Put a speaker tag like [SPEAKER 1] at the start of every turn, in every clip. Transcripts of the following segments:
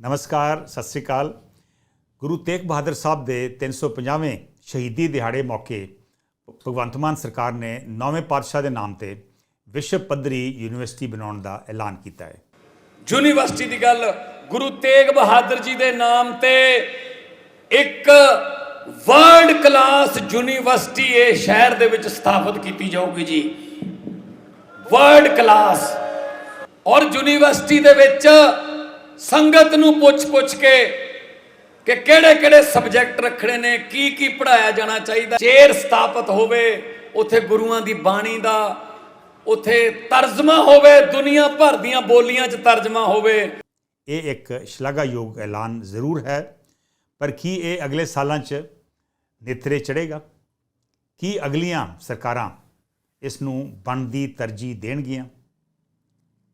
[SPEAKER 1] ਨਮਸਕਾਰ, ਸਤਿ ਸ੍ਰੀ ਅਕਾਲ। ਗੁਰੂ ਤੇਗ ਬਹਾਦਰ ਸਾਹਿਬ ਦੇ 350ਵੇਂ ਸ਼ਹੀਦੀ ਦਿਹਾੜੇ ਮੌਕੇ ਭਗਵੰਤ ਮਾਨ ਸਰਕਾਰ ਨੇ ਨੌਵੇਂ ਪਾਤਸ਼ਾਹ ਦੇ ਨਾਮ ਤੇ ਵਿਸ਼ਵ ਪੱਧਰੀ ਯੂਨੀਵਰਸਿਟੀ ਬਣਾਉਣ ਦਾ ਐਲਾਨ ਕੀਤਾ ਹੈ।
[SPEAKER 2] ਯੂਨੀਵਰਸਿਟੀ ਦੀ ਗੱਲ ਗੁਰੂ ਤੇਗ ਬਹਾਦਰ ਜੀ ਦੇ ਨਾਮ ਤੇ ਇੱਕ ਵਰਲਡ ਕਲਾਸ ਯੂਨੀਵਰਸਿਟੀ ਇਹ ਸ਼ਹਿਰ ਦੇ ਵਿੱਚ ਸਥਾਪਿਤ ਕੀਤੀ ਜਾਊਗੀ ਜੀ। ਵਰਲਡ ਕਲਾਸ ਔਰ ਯੂਨੀਵਰਸਿਟੀ ਦੇ ਵਿੱਚ ਸੰਗਤ ਨੂੰ ਪੁੱਛ-ਪੁੱਛ ਕੇ ਕਿ ਕਿਹੜੇ-ਕਿਹੜੇ ਸਬਜੈਕਟ ਰੱਖਣੇ ਨੇ, ਕੀ ਕੀ ਪੜਾਇਆ ਜਾਣਾ ਚਾਹੀਦਾ ਚੇਰ ਸਥਾਪਿਤ ਹੋਵੇ, ਉੱਥੇ ਗੁਰੂਆਂ ਦੀ ਬਾਣੀ ਦਾ, ਉੱਥੇ ਤਰਜਮਾ ਹੋਵੇ, ਦੁਨੀਆ ਭਰ ਦੀਆਂ ਬੋਲੀਆਂ 'ਚ ਤਰਜਮਾ ਹੋਵੇ।
[SPEAKER 1] ਇਹ ਇੱਕ ਸ਼ਲਾਘਾਯੋਗ ਐਲਾਨ ਜ਼ਰੂਰ ਹੈ, ਪਰ ਕੀ ਇਹ ਅਗਲੇ ਸਾਲਾਂ 'ਚ ਨਿਤਰੇ ਚੜੇਗਾ ਕੀ ਅਗਲੀਆਂ ਸਰਕਾਰਾਂ ਇਸ ਨੂੰ ਬਣਦੀ ਤਰਜੀਹ ਦੇਣਗੀਆਂ?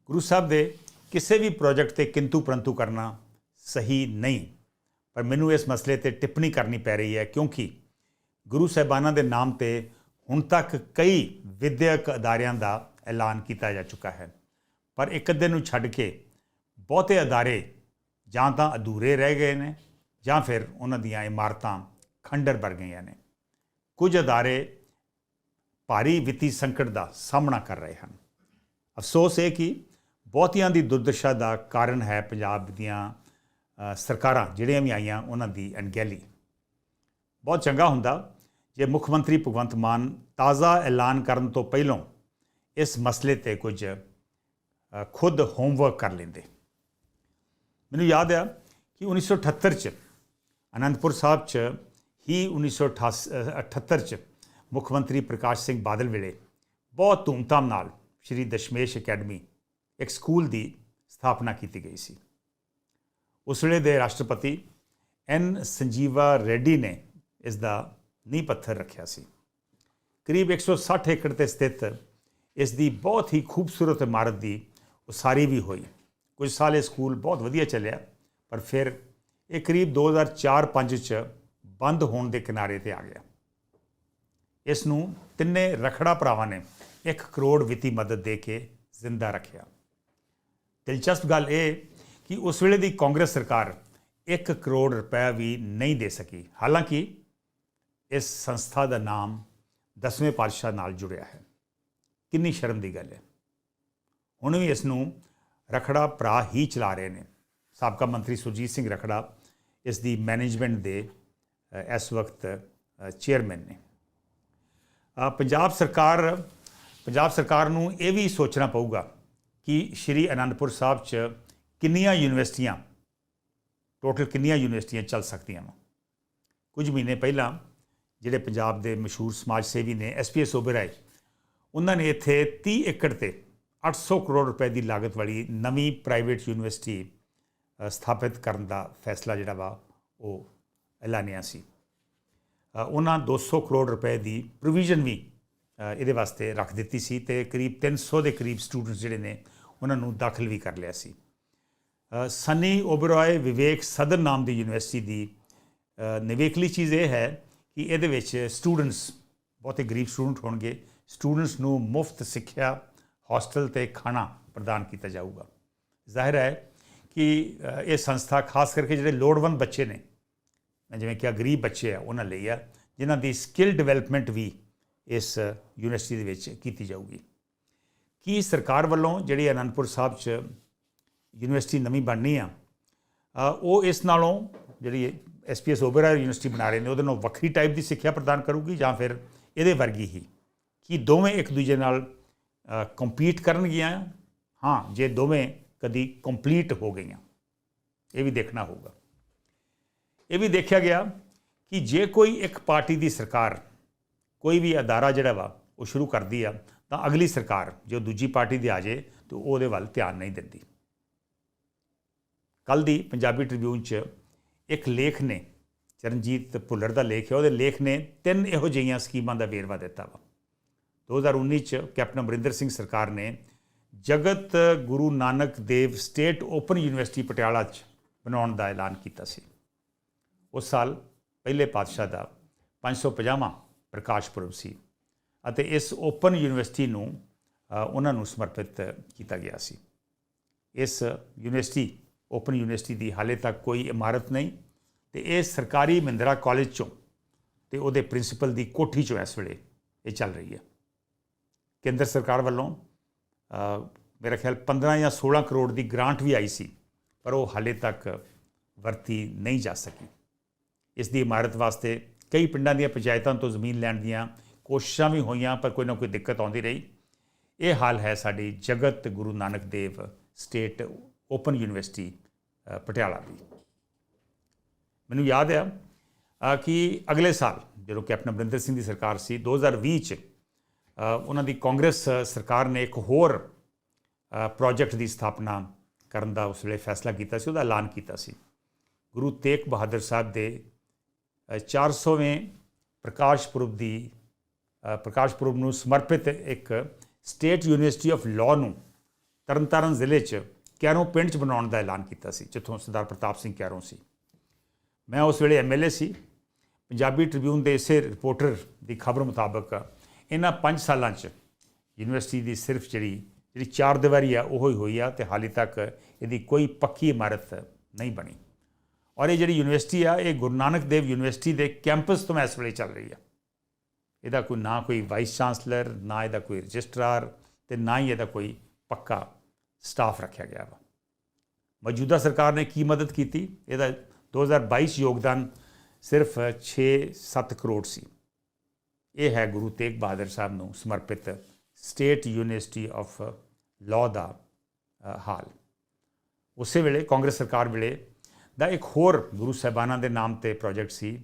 [SPEAKER 1] ਗੁਰੂ ਸਾਹਿਬ ਦੇ ਕਿਸੇ ਵੀ ਪ੍ਰੋਜੈਕਟ ਤੇ ਕਿੰਤੂ ਪਰੰਤੂ ਕਰਨਾ ਸਹੀ ਨਹੀਂ। ਪਰ ਮੈਨੂੰ ਇਸ ਮਸਲੇ ਤੇ ਟਿੱਪਣੀ ਕਰਨੀ ਪੈ ਰਹੀ ਹੈ ਕਿਉਂਕਿ ਗੁਰੂ ਸਾਹਿਬਾਨਾਂ ਦੇ ਨਾਮ ਤੇ ਹੁਣ ਤੱਕ ਕਈ ਵਿਦਿਅਕ ਅਦਾਰਿਆਂ ਦਾ ਐਲਾਨ ਕੀਤਾ ਜਾ ਚੁੱਕਾ ਹੈ। ਪਰ ਇੱਕ ਅੱਧੇ ਨੂੰ ਛੱਡ ਕੇ ਬਹੁਤੇ ਅਦਾਰੇ ਜਾਂ ਤਾਂ ਅਧੂਰੇ ਰਹਿ ਗਏ ਨੇ ਜਾਂ ਫਿਰ ਉਹਨਾਂ ਦੀਆਂ ਇਮਾਰਤਾਂ ਖੰਡਰ ਬਣ ਗਈਆਂ ਨੇ। ਕੁਝ ਅਦਾਰੇ ਭਾਰੀ ਵਿੱਤੀ ਸੰਕਟ ਦਾ ਸਾਹਮਣਾ ਕਰ ਰਹੇ ਹਨ। ਅਫਸੋਸ ਇਹ ਕਿ ਬਹੁਤੀਆਂ ਦੀ ਦੁਰਦਸ਼ਾ ਦਾ ਕਾਰਨ ਹੈ ਪੰਜਾਬ ਦੀਆਂ ਸਰਕਾਰਾਂ, ਜਿਹੜੀਆਂ ਵੀ ਆਈਆਂ ਉਹਨਾਂ ਦੀ ਅਣਗਹਿਲੀ। ਬਹੁਤ ਚੰਗਾ ਹੁੰਦਾ ਜੇ ਮੁੱਖ ਮੰਤਰੀ ਭਗਵੰਤ ਮਾਨ ਤਾਜ਼ਾ ਐਲਾਨ ਕਰਨ ਤੋਂ ਪਹਿਲਾਂ ਇਸ ਮਸਲੇ ਤੇ ਕੁਝ ਖੁਦ ਹੋਮਵਰਕ ਕਰ ਲੈਂਦੇ। ਮੈਨੂੰ ਯਾਦ ਆ ਕਿ 1978 ਚ, ਅਨੰਦਪੁਰ ਸਾਹਿਬ ਚ ਹੀ 1978 ਚ ਮੁੱਖ ਮੰਤਰੀ ਪ੍ਰਕਾਸ਼ ਸਿੰਘ ਬਾਦਲ ਵੇਲੇ ਬਹੁਤ ਧੂਮਧਾਮ ਨਾਲ ਸ਼੍ਰੀ ਦਸ਼ਮੇਸ਼ ਅਕੈਡਮੀ ਇੱਕ ਸਕੂਲ ਦੀ ਸਥਾਪਨਾ ਕੀਤੀ ਗਈ ਸੀ। ਉਸ ਵੇਲੇ ਦੇ ਰਾਸ਼ਟਰਪਤੀ ਐਨ ਸੰਜੀਵਾ ਰੈਡੀ ਨੇ ਇਸ ਦਾ ਨੀਂਹ ਪੱਥਰ ਰੱਖਿਆ ਸੀ। ਕਰੀਬ 160 ਏਕੜ ਤੇ ਸਥਿਤ ਇਸ ਦੀ ਬਹੁਤ ਹੀ ਖੂਬਸੂਰਤ ਇਮਾਰਤ ਦੀ ਉਸਾਰੀ ਵੀ ਹੋਈ। ਕੁਝ ਸਾਲ ਇਹ ਸਕੂਲ ਬਹੁਤ ਵਧੀਆ ਚੱਲਿਆ, ਪਰ ਫਿਰ ਇਹ ਕਰੀਬ 2004-5 ਚ ਬੰਦ ਹੋਣ ਦੇ ਕਿਨਾਰੇ ਤੇ ਆ ਗਿਆ। ਇਸ ਨੂੰ ਤਿੰਨੇ ਰਖੜਾ ਭਰਾਵਾਂ ਨੇ 1 ਕਰੋੜ ਵਿੱਤੀ ਮਦਦ ਦੇ ਕੇ ਜ਼ਿੰਦਾ ਰੱਖਿਆ। ਦਿਲਚਸਪ ਗੱਲ ਇਹ ਕਿ ਉਸ ਵੇਲੇ ਦੀ ਕਾਂਗਰਸ ਸਰਕਾਰ 1 ਕਰੋੜ ਰੁਪਏ ਵੀ ਨਹੀਂ ਦੇ ਸਕੀ। ਹਾਲਾਂਕਿ ਇਸ ਸੰਸਥਾ ਦਾ ਨਾਮ ਦਸਵੇਂ ਪਾਤਸ਼ਾਹ ਨਾਲ ਜੁੜਿਆ ਹੈ। ਕਿੰਨੀ ਸ਼ਰਮ ਦੀ ਗੱਲ ਹੈ। ਹੁਣ ਵੀ ਇਸ ਨੂੰ ਰਖੜਾ ਭਰਾ ਹੀ ਚਲਾ ਰਹੇ ਨੇ। ਸਾਬਕਾ ਮੰਤਰੀ ਸੁਰਜੀਤ ਸਿੰਘ ਰਖੜਾ ਇਸ ਦੀ ਮੈਨੇਜਮੈਂਟ ਦੇ ਇਸ ਵਕਤ ਚੇਅਰਮੈਨ ਨੇ। ਪੰਜਾਬ ਸਰਕਾਰ ਪੰਜਾਬ ਸਰਕਾਰ ਨੂੰ ਇਹ ਵੀ ਸੋਚਣਾ ਪਊਗਾ ਕਿ ਸ਼੍ਰੀ ਅਨੰਦਪੁਰ ਸਾਹਿਬ 'ਚ ਕਿੰਨੀਆਂ ਯੂਨੀਵਰਸਿਟੀਆਂ ਟੋਟਲ ਕਿੰਨੀਆਂ ਯੂਨੀਵਰਸਿਟੀਆਂ ਚੱਲ ਸਕਦੀਆਂ ਵਾ? ਕੁਝ ਮਹੀਨੇ ਪਹਿਲਾਂ ਜਿਹੜੇ ਪੰਜਾਬ ਦੇ ਮਸ਼ਹੂਰ ਸਮਾਜ ਸੇਵੀ ਨੇ ਐਸਪੀਐਸ ਓਬਰਾਏ ਉਹਨਾਂ ਨੇ ਇੱਥੇ 30 ਏਕੜ ਤੇ 800 ਕਰੋੜ ਰੁਪਏ ਦੀ ਲਾਗਤ ਵਾਲੀ ਨਵੀਂ ਪ੍ਰਾਈਵੇਟ ਯੂਨੀਵਰਸਿਟੀ ਸਥਾਪਿਤ ਕਰਨ ਦਾ ਫੈਸਲਾ ਜਿਹੜਾ ਵਾ ਉਹ ਐਲਾਨਿਆ ਸੀ। ਅ, ਉਹਨਾਂ 200 ਕਰੋੜ ਰੁਪਏ ਦੀ ਪ੍ਰੋਵੀਜ਼ਨ ਵੀ ਇਹਦੇ ਵਾਸਤੇ ਰੱਖ ਦਿੱਤੀ ਸੀ ਤੇ ਕਰੀਬ 300 ਦੇ ਕਰੀਬ ਸਟੂਡੈਂਟਸ ਜਿਹੜੇ ਨੇ ਉਹਨਾਂ ਨੂੰ ਦਾਖਲ ਵੀ ਕਰ ਲਿਆ ਸੀ। ਅ, ਸਨੀ ਓਬਰਾਏ ਵਿਵੇਕ ਸਦਰ ਨਾਮ ਦੀ ਯੂਨੀਵਰਸਿਟੀ ਦੀ ਅ, ਨਿਵੇਕਲੀ ਚੀਜ਼ ਇਹ ਹੈ ਕਿ ਇਹਦੇ ਵਿੱਚ ਸਟੂਡੈਂਟਸ ਬਹੁਤੇ ਗਰੀਬ ਸਟੂਡੈਂਟ ਹੋਣਗੇ। ਸਟੂਡੈਂਟਸ ਨੂੰ ਮੁਫਤ ਸਿੱਖਿਆ ਹੋਸਟਲ ਤੇ ਖਾਣਾ ਪ੍ਰਦਾਨ ਕੀਤਾ ਜਾਊਗਾ। ਜ਼ਾਹਿਰ ਹੈ ਕਿ ਇਹ ਸੰਸਥਾ ਖਾਸ ਕਰਕੇ ਜਿਹੜੇ ਲੋੜਵੰਦ ਬੱਚੇ ਨੇ ਮੈਂ ਜਿਵੇਂ ਕਿਹਾ ਗਰੀਬ ਬੱਚੇ ਆ ਉਹਨਾਂ ਲਈ ਆ ਜਿਨ੍ਹਾਂ ਦੀ ਸਕਿੱਲ ਡਿਵੈਲਪਮੈਂਟ ਵੀ ਇਸ ਯੂਨੀਵਰਸਿਟੀ ਦੇ ਵਿੱਚ ਕੀਤੀ ਜਾਊਗੀ। ਕੀ ਸਰਕਾਰ ਵੱਲੋਂ ਜਿਹੜੀ ਅਨੰਦਪੁਰ ਸਾਹਿਬ 'ਚ ਯੂਨੀਵਰਸਿਟੀ ਨਵੀਂ ਬਣਨੀ ਆ ਉਹ ਇਸ ਨਾਲੋਂ ਜਿਹੜੀ ਐਸਪੀਐਸ ਓਬਰਾ ਯੂਨੀਵਰਸਿਟੀ ਬਣਾ ਰਹੇ ਨੇ, ਉਹਦੇ ਨਾਲ ਵੱਖਰੀ ਟਾਈਪ ਦੀ ਸਿੱਖਿਆ ਪ੍ਰਦਾਨ ਕਰੂਗੀ ਜਾਂ ਫਿਰ ਇਹਦੇ ਵਰਗੀ ਹੀ? ਕੀ ਦੋਵੇਂ ਇੱਕ ਦੂਜੇ ਨਾਲ ਕੰਪੀਟ ਕਰਨਗੀਆਂ? ਹਾਂ, ਜੇ ਦੋਵੇਂ ਕਦੀ ਕੰਪਲੀਟ ਹੋ ਗਈਆਂ। ਇਹ ਵੀ ਦੇਖਣਾ ਹੋਊਗਾ। ਇਹ ਵੀ ਦੇਖਿਆ ਗਿਆ ਕਿ ਜੇ ਕੋਈ ਇੱਕ ਪਾਰਟੀ ਦੀ ਸਰਕਾਰ ਕੋਈ ਵੀ ਅਦਾਰਾ ਜਿਹੜਾ ਵਾ, ਉਹ ਸ਼ੁਰੂ ਕਰਦੀ ਆ, ਤਾਂ ਅਗਲੀ ਸਰਕਾਰ ਜੋ ਦੂਜੀ ਪਾਰਟੀ ਦੀ ਆ ਜੇ, ਤੇ ਉਹਦੇ ਵੱਲ ਧਿਆਨ ਨਹੀਂ ਦਿੰਦੀ। ਕੱਲ ਦੀ ਪੰਜਾਬੀ ਟ੍ਰਿਬਿਊਨ 'ਚ ਇੱਕ ਲੇਖ ਨੇ, ਚਰਨਜੀਤ ਭੁੱਲਰ ਦਾ ਲੇਖ ਹੈ, ਉਹਦੇ ਲੇਖ ਨੇ ਤਿੰਨ ਇਹੋ ਜਿਹੀਆਂ ਸਕੀਮਾਂ ਦਾ ਵੇਰਵਾ ਦਿੱਤਾ ਵਾ। 2019 ਚ ਕੈਪਟਨ ਅਮਰਿੰਦਰ ਸਿੰਘ ਸਰਕਾਰ ਨੇ Jagat Guru Nanak Dev state open university Patiala 'ਚ ਬਣਾਉਣ ਦਾ ਐਲਾਨ ਕੀਤਾ ਸੀ। ਉਸ ਸਾਲ ਪਹਿਲੇ ਪਾਤਸ਼ਾਹ ਦਾ 550ਵਾਂ ਪ੍ਰਕਾਸ਼ ਪੁਰਬ ਸੀ ਅਤੇ ਇਸ ਓਪਨ ਯੂਨੀਵਰਸਿਟੀ ਨੂੰ ਉਹਨਾਂ ਨੂੰ ਸਮਰਪਿਤ ਕੀਤਾ ਗਿਆ ਸੀ। ਇਸ ਯੂਨੀਵਰਸਿਟੀ ਓਪਨ ਯੂਨੀਵਰਸਿਟੀ ਦੀ ਹਾਲੇ ਤੱਕ ਕੋਈ ਇਮਾਰਤ ਨਹੀਂ ਤੇ ਇਹ ਸਰਕਾਰੀ ਮਹਿੰਦਰਾ ਕਾਲਜ ਚੋਂ ਤੇ ਉਹਦੇ ਪ੍ਰਿੰਸੀਪਲ ਦੀ ਕੋਠੀ ਚੋਂ ਇਸ ਵੇਲੇ ਇਹ ਚੱਲ ਰਹੀ ਹੈ। ਕੇਂਦਰ ਸਰਕਾਰ ਵੱਲੋਂ ਅ, ਮੇਰਾ ਖਿਆਲ 15 ਜਾਂ 16 ਕਰੋੜ ਦੀ ਗ੍ਰਾਂਟ ਵੀ ਆਈ ਸੀ ਪਰ ਉਹ ਹਾਲੇ ਤੱਕ ਵਰਤੀ ਨਹੀਂ ਜਾ ਸਕੀ। ਇਸ ਦੀ ਇਮਾਰਤ ਵਾਸਤੇ ਕਈ ਪਿੰਡਾਂ ਦੀਆਂ ਪੰਚਾਇਤਾਂ ਤੋਂ ਜ਼ਮੀਨ ਲੈਣ ਦੀਆਂ ਕੋਸ਼ਿਸ਼ਾਂ ਵੀ ਹੋਈਆਂ, ਪਰ ਕੋਈ ਨਾ ਕੋਈ ਦਿੱਕਤ ਆਉਂਦੀ ਰਹੀ। ਇਹ ਹਾਲ ਹੈ ਸਾਡੀ Jagat Guru Nanak Dev state open university Patiala ਦੀ। ਮੈਨੂੰ ਯਾਦ ਆ ਕਿ ਅਗਲੇ ਸਾਲ ਜਦੋਂ ਕੈਪਟਨ ਅਮਰਿੰਦਰ ਸਿੰਘ ਦੀ ਸਰਕਾਰ ਸੀ 2020 ਚ ਉਹਨਾਂ ਦੀ ਕਾਂਗਰਸ ਸਰਕਾਰ ਨੇ ਇੱਕ ਹੋਰ ਪ੍ਰੋਜੈਕਟ ਦੀ ਸਥਾਪਨਾ ਕਰਨ ਦਾ ਉਸ ਵੇਲੇ ਫੈਸਲਾ ਕੀਤਾ ਸੀ, ਉਹਦਾ ਐਲਾਨ ਕੀਤਾ ਸੀ। ਗੁਰੂ ਤੇਗ ਬਹਾਦਰ ਸਾਹਿਬ ਦੇ 400ਵੇਂ ਪ੍ਰਕਾਸ਼ ਪੁਰਬ ਦੀ ਪ੍ਰਕਾਸ਼ ਪੁਰਬ ਨੂੰ ਸਮਰਪਿਤ ਇੱਕ ਸਟੇਟ ਯੂਨੀਵਰਸਿਟੀ ਆਫ ਲਾਅ ਨੂੰ ਤਰਨਤਾਰਨ ਜ਼ਿਲ੍ਹੇ 'ਚ ਕੈਰੋਂ ਪਿੰਡ 'ਚ ਬਣਾਉਣ ਦਾ ਐਲਾਨ ਕੀਤਾ ਸੀ, ਜਿੱਥੋਂ ਸਰਦਾਰ ਪ੍ਰਤਾਪ ਸਿੰਘ ਕੈਰੋਂ ਸੀ। ਮੈਂ ਉਸ ਵੇਲੇ ਐਮਐਲਏ ਸੀ। ਪੰਜਾਬੀ ਟ੍ਰਿਬਿਊਨ ਦੇ ਇਸੇ ਰਿਪੋਰਟਰ ਦੀ ਖਬਰ ਮੁਤਾਬਕ ਇਹਨਾਂ 5 ਸਾਲਾਂ 'ਚ ਯੂਨੀਵਰਸਿਟੀ ਦੀ ਸਿਰਫ ਜਿਹੜੀ ਜਿਹੜੀ ਚਾਰ ਦੀਵਾਰੀ ਆ, ਉਹ ਹੀ ਹੋਈ ਆ ਤੇ ਹਾਲੇ ਤੱਕ ਇਹਦੀ ਕੋਈ ਪੱਕੀ ਇਮਾਰਤ ਨਹੀਂ ਬਣੀ। ਔਰ ਇਹ ਜਿਹੜੀ ਯੂਨੀਵਰਸਿਟੀ ਆ, ਇਹ ਗੁਰੂ ਨਾਨਕ ਦੇਵ ਯੂਨੀਵਰਸਿਟੀ ਦੇ ਕੈਂਪਸ ਤੋਂ ਇਸ ਵੇਲੇ ਚੱਲ ਰਹੀ ਆ। ਇਹਦਾ ਕੋਈ ਨਾ ਕੋਈ ਵਾਈਸ ਚਾਂਸਲਰ, ਨਾ ਇਹਦਾ ਕੋਈ ਰਜਿਸਟਰਾਰ ਤੇ ਨਾ ਹੀ ਇਹਦਾ ਕੋਈ ਪੱਕਾ ਸਟਾਫ ਰੱਖਿਆ ਗਿਆ ਵਾ। ਮੌਜੂਦਾ ਸਰਕਾਰ ਨੇ ਕੀ ਮਦਦ ਕੀਤੀ? ਇਹਦਾ 2022 ਯੋਗਦਾਨ ਸਿਰਫ 6-7 ਕਰੋੜ ਸੀ। ਇਹ ਹੈ ਗੁਰੂ ਤੇਗ ਬਹਾਦਰ ਸਾਹਿਬ ਨੂੰ ਸਮਰਪਿਤ ਸਟੇਟ ਯੂਨੀਵਰਸਿਟੀ ਆਫ ਲਾਅ ਦਾ ਹਾਲ। ਉਸੇ ਵੇਲੇ ਕਾਂਗਰਸ ਸਰਕਾਰ ਵੇਲੇ ਦਾ ਇੱਕ ਹੋਰ ਗੁਰੂ ਸਾਹਿਬਾਨਾਂ ਦੇ ਨਾਮ ਤੇ ਪ੍ਰੋਜੈਕਟ ਸੀ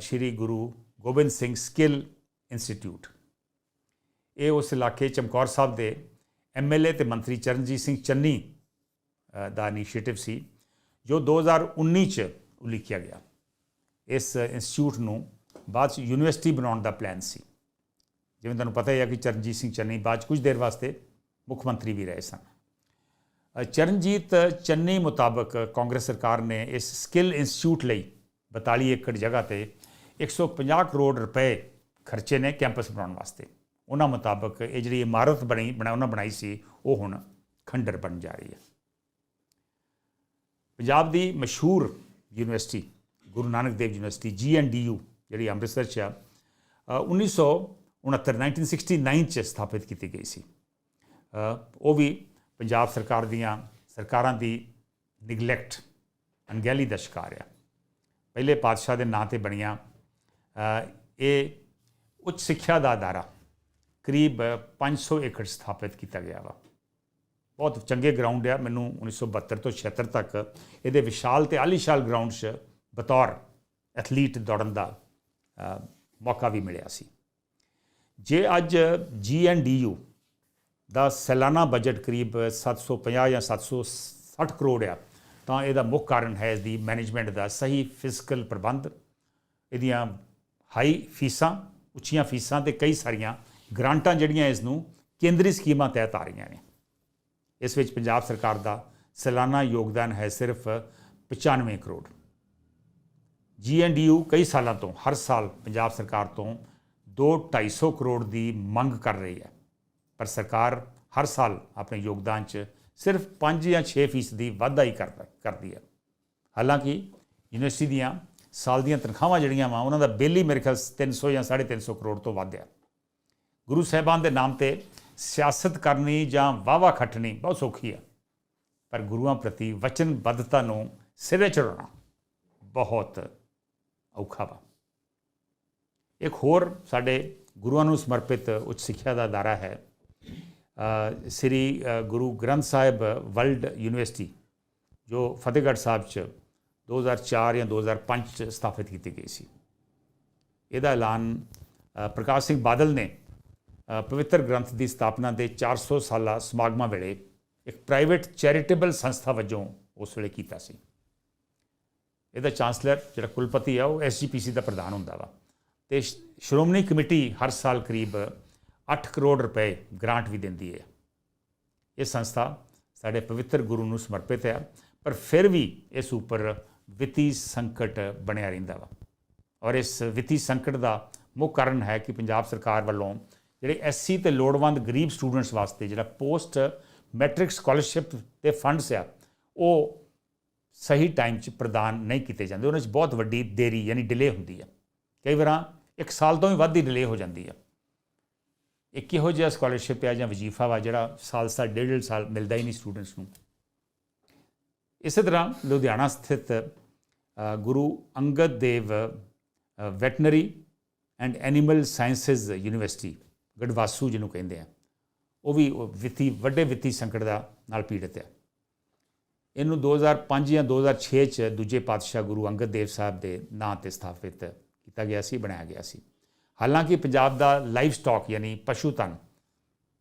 [SPEAKER 1] ਸ਼੍ਰੀ ਗੁਰੂ ਗੋਬਿੰਦ ਸਿੰਘ ਸਕਿੱਲ ਇੰਸਟੀਚਿਊਟ। ਇਹ ਉਸ ਇਲਾਕੇ ਚਮਕੌਰ ਸਾਹਿਬ ਦੇ ਐਮਐਲਏ ਤੇ ਮੰਤਰੀ ਚਰਨਜੀਤ ਸਿੰਘ ਚੰਨੀ ਦਾ ਇਨੀਸ਼ੀਏਟਿਵ ਸੀ, ਜੋ 2019 ਚ ਉਲੀਕਿਆ ਗਿਆ। ਇਸ ਇੰਸਟੀਚਿਊਟ ਨੂੰ ਬਾਅਦ ਚ ਯੂਨੀਵਰਸਿਟੀ ਬਣਾਉਣ ਦਾ ਪਲਾਨ ਸੀ। ਜਿਵੇਂ ਤੁਹਾਨੂੰ ਪਤਾ ਹੀ ਹੈ ਕਿ ਚਰਨਜੀਤ ਸਿੰਘ ਚੰਨੀ ਬਾਅਦ 'ਚ ਕੁਝ ਦੇਰ ਵਾਸਤੇ ਮੁੱਖ ਮੰਤਰੀ ਵੀ ਰਹੇ ਸਨ। ਚਰਨਜੀਤ ਚੰਨੀ ਮੁਤਾਬਕ ਕਾਂਗਰਸ ਸਰਕਾਰ ਨੇ ਇਸ ਸਕਿੱਲ ਇੰਸਟੀਚਿਊਟ ਲਈ 42 ਏਕੜ ਜਗ੍ਹਾ ਤੇ 150 ਕਰੋੜ ਰੁਪਏ ਖਰਚੇ ਨੇ ਕੈਂਪਸ ਬਣਾਉਣ ਵਾਸਤੇ। ਉਹਨਾਂ ਮੁਤਾਬਕ ਇਹ ਜਿਹੜੀ ਇਮਾਰਤ ਬਣੀ ਬਣਾ ਉਹਨਾਂ ਬਣਾਈ ਸੀ ਉਹ ਹੁਣ ਖੰਡਰ ਬਣ ਜਾ ਰਹੀ ਹੈ। ਪੰਜਾਬ ਦੀ ਮਸ਼ਹੂਰ university Guru Nanak Dev university GNDU ਜਿਹੜੀ ਅੰਮ੍ਰਿਤਸਰ 'ਚ ਆ ਅ, 1969 1969 ਚ ਸਥਾਪਿਤ ਕੀਤੀ ਗਈ ਸੀ। ਉਹ ਵੀ ਪੰਜਾਬ ਸਰਕਾਰ ਦੀਆਂ ਸਰਕਾਰਾਂ ਦੀ ਨਿਗਲੈਕਟ ਅਣਗਹਿਲੀ ਦਾ ਸ਼ਿਕਾਰ ਆ। ਪਹਿਲੇ ਪਾਤਸ਼ਾਹ ਦੇ ਨਾਂ ਤੇ ਬਣੀਆਂ ਇਹ ਉੱਚ ਸਿੱਖਿਆ ਦਾ ਅਦਾਰਾ ਕਰੀਬ 500 ਏਕੜ ਸਥਾਪਿਤ ਕੀਤਾ ਗਿਆ ਵਾ। ਬਹੁਤ ਚੰਗੇ ਗਰਾਊਂਡ ਆ, ਮੈਨੂੰ 1972 ਤੋਂ 76 ਤੱਕ ਇਹਦੇ ਵਿਸ਼ਾਲ ਤੇ ਆਲੀਸ਼ਾਲ ਗਰਾਊਂਡ 'ਚ ਬਤੌਰ ਐਥਲੀਟ ਦੌੜਨ ਦਾ ਮੌਕਾ ਵੀ ਮਿਲਿਆ ਸੀ। ਜੇ ਅੱਜ ਜੀ ਐੱਨ ਡੀ ਯੂ ਦਾ ਸਾਲਾਨਾ ਬਜਟ ਕਰੀਬ 750 ਜਾਂ 760 ਕਰੋੜ ਆ, ਤਾਂ ਇਹਦਾ ਮੁੱਖ ਕਾਰਨ ਹੈ ਇਸ ਦੀ ਮੈਨੇਜਮੈਂਟ ਦਾ ਸਹੀ ਫਿਜ਼ੀਕਲ ਪ੍ਰਬੰਧ, ਇਹਦੀਆਂ ਹਾਈ ਫੀਸਾਂ, ਉੱਚੀਆਂ ਫੀਸਾਂ ਤੇ ਕਈ ਸਾਰੀਆਂ ਗ੍ਰਾਂਟਾਂ ਜਿਹੜੀਆਂ ਇਸ ਨੂੰ ਕੇਂਦਰੀ ਸਕੀਮਾਂ ਤਹਿਤ ਆ ਰਹੀਆਂ ਨੇ। ਇਸ ਵਿੱਚ ਪੰਜਾਬ ਸਰਕਾਰ ਦਾ ਸਾਲਾਨਾ ਯੋਗਦਾਨ ਹੈ ਸਿਰਫ 95 ਕਰੋੜ। ਜੀਐਨਡੀਯੂ ਕਈ ਸਾਲਾਂ ਤੋਂ, ਹਰ ਸਾਲ ਪੰਜਾਬ ਸਰਕਾਰ ਤੋਂ 2-250 ਕਰੋੜ ਦੀ ਮੰਗ ਕਰ ਰਹੀ ਹੈ। ਪਰ ਸਰਕਾਰ ਹਰ ਸਾਲ ਆਪਣੇ ਯੋਗਦਾਨ 'ਚ ਸਿਰਫ 5 ਜਾਂ 6 ਫੀਸਦੀ ਵਾਧਾ ਹੀ ਕਰਦਾ, ਕਰਦੀ ਹੈ। ਹਾਲਾਂਕਿ ਯੂਨੀਵਰਸਿਟੀ ਦੀਆਂ ਸਾਲ ਦੀਆਂ ਤਨਖਾਹਾਂ ਜਿਹੜੀਆਂ ਵਾ, ਉਹਨਾਂ ਦਾ ਬਿੱਲ ਹੀ ਮੇਰੇ ਖਿਆਲ 300 ਜਾਂ 350 ਕਰੋੜ ਤੋਂ ਵੱਧ ਆ। ਗੁਰੂ ਸਾਹਿਬਾਨ ਦੇ ਨਾਮ ਤੇ ਸਿਆਸਤ ਕਰਨੀ ਜਾਂ ਵਾਵਾ ਖੱਟਣੀ ਬਹੁਤ ਸੌਖੀ ਆ। ਪਰ ਗੁਰੂਆਂ ਪ੍ਰਤੀ ਵਚਨਬੱਧਤਾ ਨੂੰ ਸਿਰੇ ਚੜਾਉਣਾ ਬਹੁਤ ਔਖਾ ਵਾ। ਇੱਕ ਹੋਰ ਸਾਡੇ ਗੁਰੂਆਂ ਨੂੰ ਸਮਰਪਿਤ ਉੱਚ ਸਿੱਖਿਆ ਦਾ ਅਦਾਰਾ ਹੈ ਸ੍ਰੀ ਗੁਰੂ ਗ੍ਰੰਥ ਸਾਹਿਬ ਵਰਲਡ ਯੂਨੀਵਰਸਿਟੀ, ਜੋ ਫਤਿਹਗੜ੍ਹ ਸਾਹਿਬ ਚ 2004 ਜਾਂ 2005 ਚ ਸਥਾਪਿਤ ਕੀਤੀ ਗਈ ਸੀ। ਇਹਦਾ ਐਲਾਨ ਪ੍ਰਕਾਸ਼ ਸਿੰਘ ਬਾਦਲ ਨੇ ਪਵਿੱਤਰ ਗ੍ਰੰਥ ਦੀ ਸਥਾਪਨਾ ਦੇ 400 ਸਾਲਾ ਸਮਾਗਮਾਂ ਵੇਲੇ ਇੱਕ ਪ੍ਰਾਈਵੇਟ ਚੈਰੀਟੇਬਲ ਸੰਸਥਾ ਵਜੋਂ ਉਸ ਵੇਲੇ ਕੀਤਾ ਸੀ। ਇਹਦਾ ਚਾਂਸਲਰ ਜਿਹੜਾ ਕੁਲਪਤੀ ਆ, ਉਹ ਐਸਜੀਪੀਸੀ ਦਾ ਪ੍ਰਧਾਨ ਹੁੰਦਾ ਵਾ। ਤੇ ਸ਼੍ਰੋਮਣੀ ਕਮੇਟੀ ਹਰ ਸਾਲ ਕਰੀਬ 8 ਕਰੋੜ ਰੁਪਏ ਗ੍ਰਾਂਟ ਵੀ ਦਿੰਦੀ ਹੈ। ਇਹ ਸੰਸਥਾ ਸਾਡੇ ਪਵਿੱਤਰ ਗੁਰੂ ਨੂੰ ਸਮਰਪਿਤ ਹੈ, ਪਰ ਫਿਰ ਵੀ ਇਸ ਉੱਪਰ ਵਿੱਤੀ ਸੰਕਟ ਬਣਿਆ ਰਹਿੰਦਾ ਵਾ। ਔਰ ਇਸ ਵਿੱਤੀ ਸੰਕਟ ਦਾ ਮੁੱਖ ਕਾਰਨ ਹੈ ਕਿ ਪੰਜਾਬ ਸਰਕਾਰ ਵੱਲੋਂ ਜਿਹੜੇ ਐਸਸੀ ਤੇ ਲੋੜਵੰਦ ਗਰੀਬ ਸਟੂਡੈਂਟਸ ਵਾਸਤੇ ਜਿਹੜਾ ਪੋਸਟ ਮੈਟ੍ਰਿਕ ਸਕਾਲਰਸ਼ਿਪ ਤੇ ਫੰਡਸ ਆ, ਉਹ ਸਹੀ ਟਾਈਮ 'ਚ ਪ੍ਰਦਾਨ ਨਹੀਂ ਕੀਤੇ ਜਾਂਦੇ। ਉਹਨਾਂ 'ਚ ਬਹੁਤ ਵੱਡੀ ਦੇਰੀ ਯਾਨੀ ਡਿਲੇ ਹੁੰਦੀ ਆ। ਕਈ ਵਾਰਾਂ ਇੱਕ ਸਾਲ ਤੋਂ ਵੀ ਵੱਧ ਦੀ ਡਿਲੇ ਹੋ ਜਾਂਦੀ ਹੈ ਇੱਕ ਇਹੋ ਜਿਹਾ ਸਕਾਲਰਸ਼ਿਪ ਆ ਜਾਂ ਵਜ਼ੀਫਾ ਵਾ ਜਿਹੜਾ ਸਾਲ ਸਾਲ, ਡੇਢ ਡੇਢ ਸਾਲ ਮਿਲਦਾ ਹੀ ਨਹੀਂ ਸਟੂਡੈਂਟਸ ਨੂੰ? ਇਸੇ ਤਰ੍ਹਾਂ ਲੁਧਿਆਣਾ ਸਥਿਤ Guru Angad Dev veterinary and animal sciences university ਗੜਵਾਸੂ ਜਿਹਨੂੰ ਕਹਿੰਦੇ ਆ, ਉਹ ਵੀ ਵਿੱਤੀ, ਵੱਡੇ ਵਿੱਤੀ ਸੰਕਟ ਦਾ ਨਾਲ ਪੀੜਤ ਹੈ। ਇਹਨੂੰ 2005 ਜਾਂ 2006 ਚ ਦੂਜੇ ਪਾਤਸ਼ਾਹ ਗੁਰੂ ਅੰਗਦ ਦੇਵ ਸਾਹਿਬ ਦੇ ਨਾਂ ਤੇ ਸਥਾਪਿਤ ਕੀਤਾ ਗਿਆ ਸੀ, ਬਣਾਇਆ ਗਿਆ ਸੀ। ਹਾਲਾਂਕਿ ਪੰਜਾਬ ਦਾ ਲਾਈਵ ਸਟਾਕ ਯਾਨੀ ਪਸ਼ੂ ਧਨ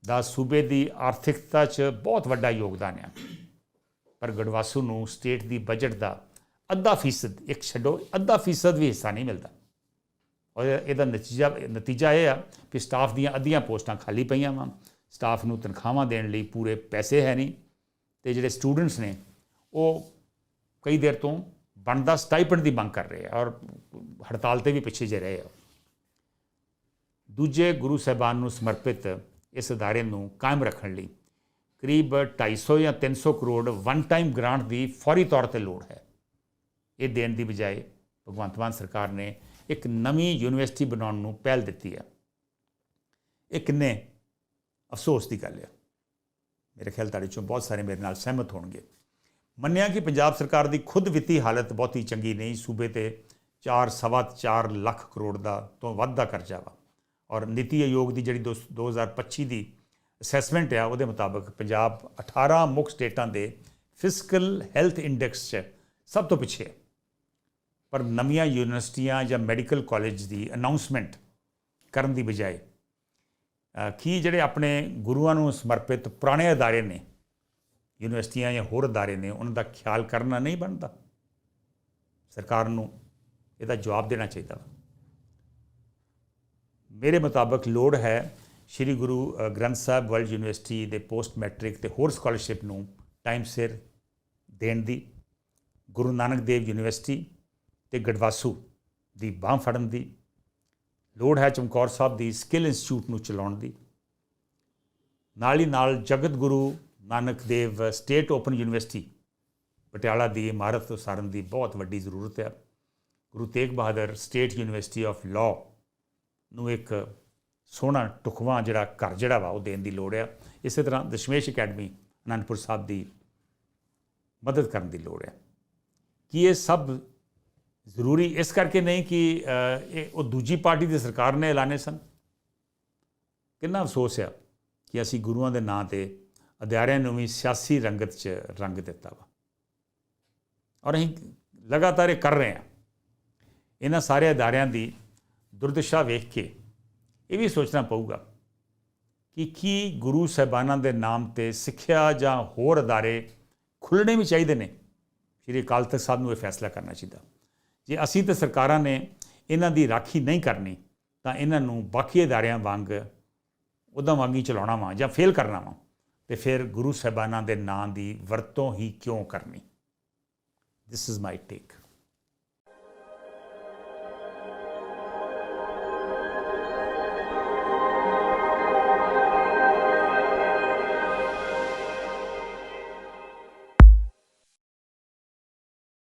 [SPEAKER 1] ਦਾ ਸੂਬੇ ਦੀ ਆਰਥਿਕਤਾ 'ਚ ਬਹੁਤ ਵੱਡਾ ਯੋਗਦਾਨ ਹੈ ਪਰ ਗੜਵਾਸੂ ਨੂੰ ਸਟੇਟ ਦੀ ਬਜਟ ਦਾ ਅੱਧਾ ਫੀਸਦ, ਇੱਕ ਛੱਡੋ, ਅੱਧਾ ਫੀਸਦ ਵੀ ਹਿੱਸਾ ਨਹੀਂ ਮਿਲਦਾ। ਔਰ ਇਹਦਾ ਨਤੀਜਾ ਨਤੀਜਾ ਇਹ ਆ ਕਿ ਸਟਾਫ ਦੀਆਂ ਅੱਧੀਆਂ ਪੋਸਟਾਂ ਖਾਲੀ ਪਈਆਂ ਵਾ। ਸਟਾਫ ਨੂੰ ਤਨਖਾਹਾਂ ਦੇਣ ਲਈ ਪੂਰੇ ਪੈਸੇ ਹੈ ਨਹੀਂ। ਤੇ ਜਿਹੜੇ ਸਟੂਡੈਂਟਸ ਨੇ, ਉਹ ਕਈ ਦੇਰ ਤੋਂ ਬਣਦਾ ਸਟਾਈਪੈਂਡ ਦੀ ਮੰਗ ਕਰ ਰਹੇ ਆ ਔਰ ਹੜਤਾਲ ਤੇ ਵੀ ਪਿੱਛੇ ਜੇ ਰਹੇ ਆ। ਦੂਜੇ ਗੁਰੂ ਸਾਹਿਬਾਨ ਨੂੰ ਸਮਰਪਿਤ ਇਸ ਅਦਾਰੇ ਨੂੰ ਕਾਇਮ ਰੱਖਣ ਲਈ ਕਰੀਬ 250 ਜਾਂ 300 ਕਰੋੜ ਵਨ ਟਾਈਮ ਗ੍ਰਾਂਟ ਦੀ ਫੌਰੀ ਤੌਰ ਤੇ ਲੋੜ ਹੈ। ਇਹ ਦੇਣ ਦੀ ਬਜਾਏ ਭਗਵੰਤ ਮਾਨ ਸਰਕਾਰ ਨੇ ਇੱਕ ਨਵੀਂ ਯੂਨੀਵਰਸਿਟੀ ਬਣਾਉਣ ਨੂੰ ਪਹਿਲ ਦਿੱਤੀ ਹੈ। ਇਹ ਕਿੰਨੇ ਅਫਸੋਸ ਦੀ ਗੱਲ ਹੈ। ਮੇਰੇ ਖਿਆਲ ਤੁਹਾਡੇ ਚੋਂ ਬਹੁਤ ਸਾਰੇ ਮੇਰੇ ਨਾਲ ਸਹਿਮਤ ਹੋਣਗੇ। ਮੰਨਿਆ ਕਿ ਪੰਜਾਬ ਸਰਕਾਰ ਦੀ ਖੁਦ ਵਿੱਤੀ ਹਾਲਤ ਬਹੁਤੀ ਚੰਗੀ ਨਹੀਂ, ਸੂਬੇ ਤੇ 4 ਸਵਾ 4 ਲੱਖ ਕਰੋੜ ਦਾ ਤੋਂ ਵੱਧ ਦਾ ਕਰਜ਼ਾ ਵਾ। ਔਰ ਨੀਤੀ ਆਯੋਗ ਦੀ ਜਿਹੜੀ ਦੋ- 2025 ਦੀ ਅਸੈਸਮੈਂਟ ਆ, ਉਹਦੇ ਮੁਤਾਬਕ ਪੰਜਾਬ 18 ਮੁੱਖ ਸਟੇਟਾਂ ਦੇ ਫਿਸਕਲ ਹੈਲਥ ਇੰਡੈਕਸ 'ਚ ਸਭ ਤੋਂ ਪਿੱਛੇ ਹੈ ਪਰ ਨਵੀਆਂ ਯੂਨੀਵਰਸਿਟੀਆਂ ਜਾਂ ਮੈਡੀਕਲ ਕਾਲਜ ਦੀ ਅਨਾਉਂਸਮੈਂਟ ਕਰਨ ਦੀ ਬਜਾਏ ਕੀ ਜਿਹੜੇ ਆਪਣੇ ਗੁਰੂਆਂ ਨੂੰ ਸਮਰਪਿਤ ਪੁਰਾਣੇ ਅਦਾਰੇ ਨੇ, ਯੂਨੀਵਰਸਿਟੀਆਂ ਜਾਂ ਹੋਰ ਅਦਾਰੇ ਨੇ, ਉਹਨਾਂ ਦਾ ਖਿਆਲ ਕਰਨਾ ਨਹੀਂ ਬਣਦਾ? ਸਰਕਾਰ ਨੂੰ ਇਹਦਾ ਜਵਾਬ ਦੇਣਾ ਚਾਹੀਦਾ ਵਾ। ਮੇਰੇ ਮੁਤਾਬਕ ਲੋੜ ਹੈ ਸ੍ਰੀ ਗੁਰੂ ਗ੍ਰੰਥ ਸਾਹਿਬ ਵਰਲਡ ਯੂਨੀਵਰਸਿਟੀ ਦੇ ਪੋਸਟ ਮੈਟ੍ਰਿਕ ਤੇ ਹੋਰ ਸਕਾਲਰਸ਼ਿਪ ਨੂੰ ਟਾਈਮ ਸਿਰ ਦੇਣ ਦੀ, ਗੁਰੂ ਨਾਨਕ ਦੇਵ ਯੂਨੀਵਰਸਿਟੀ ਤੇ ਗੜਵਾਸੂ ਦੀ ਬਾਂਹ ਫੜਨ ਦੀ, ਲੋੜ ਹੈ ਚਮਕੌਰ ਸਾਹਿਬ ਦੀ ਸਕਿੱਲ ਇੰਸਟੀਚਿਊਟ ਨੂੰ ਚਲਾਉਣ ਦੀ। ਨਾਲ ਹੀ ਨਾਲ Jagat Guru Nanak Dev state open university, Patiala ਦੀ ਇਮਾਰਤ ਉਸਾਰਨ ਦੀ ਬਹੁਤ ਵੱਡੀ ਜ਼ਰੂਰਤ ਹੈ। Guru Tegh Bahadur state university of law ਨੂੰ ਇੱਕ ਸੋਹਣਾ ਟੁਕਵਾ ਜਿਹੜਾ ਘਰ ਜਿਹੜਾ ਵਾ ਉਹ ਦੇਣ ਦੀ ਲੋੜ ਆ। ਇਸੇ ਤਰ੍ਹਾਂ ਦਸ਼ਮੇਸ਼ ਅਕੈਡਮੀ ਅਨੰਦਪੁਰ ਸਾਹਿਬ ਦੀ ਮਦਦ ਕਰਨ ਦੀ ਲੋੜ ਆ। ਕੀ ਇਹ ਸਭ ਜ਼ਰੂਰੀ ਇਸ ਕਰਕੇ ਨਹੀਂ ਕਿ ਇਹ ਉਹ ਦੂਜੀ ਪਾਰਟੀ ਦੀ ਸਰਕਾਰ ਨੇ ਐਲਾਨੇ ਸਨ? ਕਿੰਨਾ ਅਫਸੋਸ ਆ ਕਿ ਅਸੀਂ ਗੁਰੂਆਂ ਦੇ ਨਾਂ ਤੇ ਅਦਾਰਿਆਂ ਨੂੰ ਵੀ ਸਿਆਸੀ ਰੰਗਤ 'ਚ ਰੰਗ ਦਿੱਤਾ ਵਾ। ਔਰ ਅਸੀਂ ਲਗਾਤਾਰ ਇਹ ਕਰ ਰਹੇ ਹਾਂ ਇਹਨਾਂ ਸਾਰੇ ਅਦਾਰਿਆਂ ਦੀ ਦੁਰਦਸ਼ਾ ਵੇਖ ਕੇ ਇਹ ਵੀ ਸੋਚਣਾ ਪਊਗਾ ਕਿ ਕੀ ਗੁਰੂ ਸਾਹਿਬਾਨਾਂ ਦੇ ਨਾਮ ਤੇ ਸਿੱਖਿਆ ਜਾਂ ਹੋਰ ਅਦਾਰੇ ਖੁੱਲ੍ਹਣੇ ਵੀ ਚਾਹੀਦੇ ਨੇ? ਸ਼੍ਰੀ ਅਕਾਲ ਤਖਤ ਸਾਹਿਬ ਨੂੰ ਇਹ ਫੈਸਲਾ ਕਰਨਾ ਚਾਹੀਦਾ। ਜੇ ਅਸੀਂ ਤੇ ਸਰਕਾਰਾਂ ਨੇ ਇਹਨਾਂ ਦੀ ਰਾਖੀ ਨਹੀਂ ਕਰਨੀ, ਤਾਂ ਇਹਨਾਂ ਨੂੰ ਬਾਕੀ ਅਦਾਰਿਆਂ ਵਾਂਗ ਉਦਾਂ ਵਾਂਗੀ ਚਲਾਉਣਾ ਵਾ ਜਾਂ ਫੇਲ ਕਰਨਾ ਵਾ ਤੇ ਫਿਰ ਗੁਰੂ ਸਾਹਿਬਾਨਾਂ ਦੇ ਨਾਂ ਦੀ ਵਰਤੋਂ ਹੀ ਕਿਉਂ ਕਰਨੀ? This is my take